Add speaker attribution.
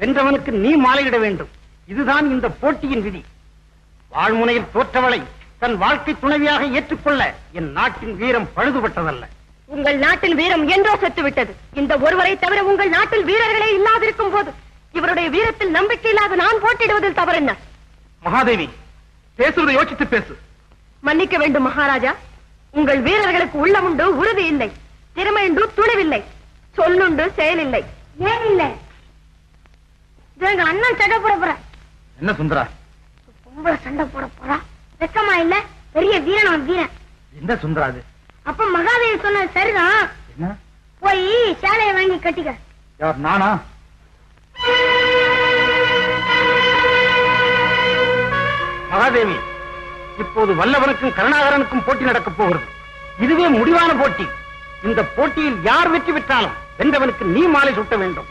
Speaker 1: வென்றவனுக்கு நீ மாலையிட வேண்டும். இதுதான் இந்த போட்டியின் விதி. வாழ்முனையில் தோற்றவளை தன் வாழ்க்கை துணைவியாக ஏற்றுக்கொள்ள என் நாட்டின் வீரம் பழுதுபட்டதல்ல.
Speaker 2: உங்கள் நாட்டில் வீரம் என்றோ செத்து விட்டது இந்த ஒருவரை தவிர உங்கள் நாட்டில் வீரர்களே இல்லாதிருக்கும் போது இவருடைய வீரத்தில் நம்பிக்கை இல்லாத நான் போட்டியிடுவதில் தவறென்ன?
Speaker 1: மகாதேவி பேசுவதை யோசித்து பேசு.
Speaker 2: மன்னிக்க வேண்டும் மகாராஜா. உங்கள் வீரர்களுக்கு உள்ளமுண்டு உறுதி இல்லை. திறமையுண்டு துணிவில்லை. சொல்லுண்டு செயலில்லை. ஏன் இல்லை? எங்க அண்ணன் சண்டை போட போற.
Speaker 1: என்ன சுந்தரா?
Speaker 2: பொம்பளை சண்டை போட போறா. வெக்கமா இல்ல? பெரிய வீரன் அவன் வீரன்.
Speaker 1: என்ன சுந்தரா அது?
Speaker 2: அப்ப மகாதேவி சொன்னது சரிதான்.
Speaker 1: என்ன?
Speaker 2: போய் சேலையை வாங்கி கட்டிக்க
Speaker 1: யார் நானா? மகாதேவி இப்போது வல்லவனுக்கும் கருணாகரனுக்கும் போட்டி நடக்கப் போகிறது. இதுவே முடிவான போட்டி. இந்த போட்டியில் யார் வெற்றி பெற்றாலும் வென்றவனுக்கு நீ மாலை சுட்ட வேண்டும்.